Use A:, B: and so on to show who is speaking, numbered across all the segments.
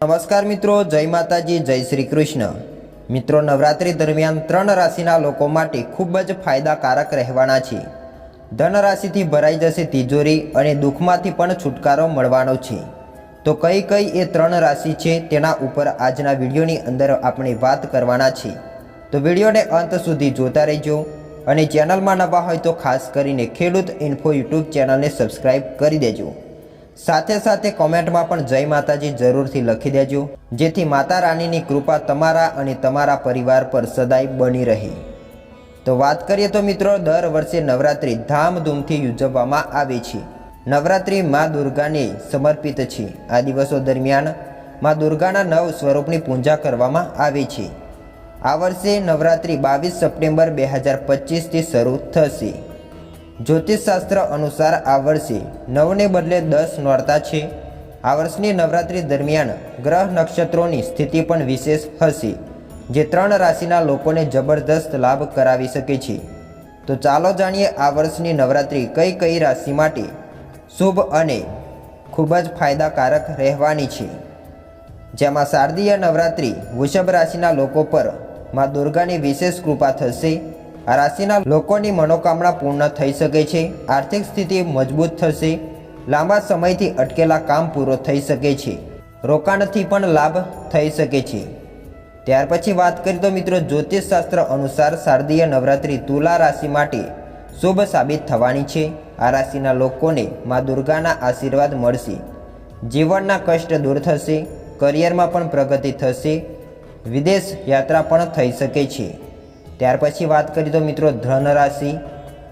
A: નમસ્કાર મિત્રો, જય માતાજી, જય શ્રી કૃષ્ણ. મિત્રો, નવરાત્રી દરમિયાન ત્રણ રાશિના લોકો માટે ખૂબ જ ફાયદાકારક રહેવાના છે. ધન રાશિથી ભરાઈ જશે તિજોરી અને દુઃખમાંથી પણ છુટકારો મળવાનો છે. તો કઈ કઈ એ ત્રણ રાશિ છે તેના ઉપર આજના વિડીયોની અંદર આપણે વાત કરવાના છે. તો વિડીયોને અંત સુધી જોતા રહેજો અને ચેનલમાં નવા હોય તો ખાસ કરીને ખેડૂત ઇન્ફો યુટ્યુબ ચેનલને સબસ્ક્રાઈબ કરી દેજો. સાથે સાથે કોમેન્ટમાં પણ જય માતાજી જરૂરથી લખી દેજો, જેથી માતા રાણીની કૃપા તમારા અને તમારા પરિવાર પર સદાય બની રહે. તો વાત કરીએ તો મિત્રો, દર વર્ષે નવરાત્રિ ધામધૂમથી ઉજવવામાં આવે છે. નવરાત્રિ મા દુર્ગાને સમર્પિત છે. આ દિવસો દરમિયાન મા દુર્ગાના નવ સ્વરૂપની પૂજા કરવામાં આવે છે. આ વર્ષે નવરાત્રિ બાવીસ સપ્ટેમ્બર બે હજાર પચીસથી શરૂ થશે. જ્યોતિષશાસ્ત્ર અનુસાર આ વર્ષે નવને બદલે દસ નોરતા છે. આ વર્ષની નવરાત્રિ દરમિયાન ગ્રહ નક્ષત્રોની સ્થિતિ પણ વિશેષ હશે, જે ત્રણ રાશિના લોકોને જબરદસ્ત લાભ કરાવી શકે છે. તો ચાલો જાણીએ આ વર્ષની નવરાત્રિ કઈ કઈ રાશિ માટે શુભ અને ખૂબ જ ફાયદાકારક રહેવાની છે. જેમાં શારદીય નવરાત્રિ વૃષભ રાશિના લોકો પરમાં દુર્ગાની વિશેષ કૃપા થશે આ રાશિના લોકોની મનોકામના પૂર્ણ થઈ શકે છે, આર્થિક સ્થિતિ મજબૂત થશે, લાંબા સમયથી અટકેલા કામ પૂરો થઈ શકે છે, રોકાણથી પણ લાભ થઈ શકે છે. ત્યાર પછી વાત કરીએ તો મિત્રો જ્યોતિષશાસ્ત્ર અનુસાર શારદીય નવરાત્રિ તુલા રાશિ માટે શુભ સાબિત થવાની છે. આ રાશિના લોકોને મા દુર્ગાના આશીર્વાદ મળશે. જીવનના કષ્ટ દૂર થશે, કરિયરમાં પણ પ્રગતિ થશે, વિદેશ યાત્રા પણ થઈ શકે છે. ત્યાર પછી વાત કરીએ તો મિત્રો ધન રાશિ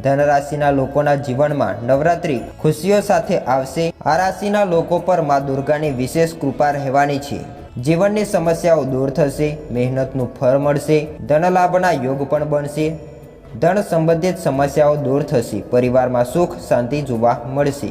A: ધન રાશિના લોકોના જીવનમાં નવરાત્રિ ખુશીઓ સાથે આવશે. આ રાશિના લોકો પર મા દુર્ગાની વિશેષ કૃપા રહેવાની છે. જીવનની સમસ્યાઓ દૂર થશે, મહેનતનું ફળ મળશે ધન લાભના યોગ પણ બનશે. ધન સંબંધિત સમસ્યાઓ દૂર થશે, પરિવારમાં સુખ, શાંતિ જોવા મળશે.